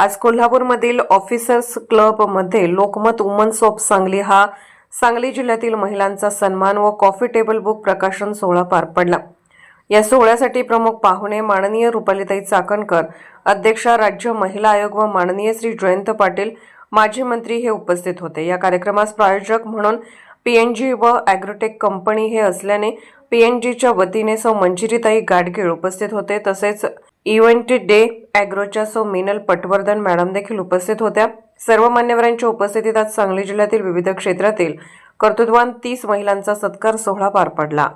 आज कोल्हापूरमधील ऑफिसर्स क्लबमध्ये लोकमत वुमन्स ऑफ सांगली हा सांगली जिल्ह्यातील महिलांचा सन्मान व कॉफी टेबल बुक प्रकाशन सोहळा पार पडला. या सोहळ्यासाठी प्रमुख पाहुणे माननीय रुपालीताई चाकणकर अध्यक्षा राज्य महिला आयोग व माननीय श्री जयंत पाटील माजी मंत्री हे उपस्थित होते. या कार्यक्रमास प्रायोजक म्हणून पीएनजी व अॅग्रोटेक कंपनी हे असल्याने पीएनजीच्या वतीने सौ मंजिरीताई गाडगीळ उपस्थित होते. तसेच इव्हेंट डे अॅग्रोच्या सौ मिनल पटवर्धन मॅडम देखील उपस्थित होत्या. सर्व मान्यवरांच्या उपस्थितीत आज सांगली जिल्ह्यातील विविध क्षेत्रातील कर्तृत्वान तीस महिलांचा सत्कार सोहळा पार पडला.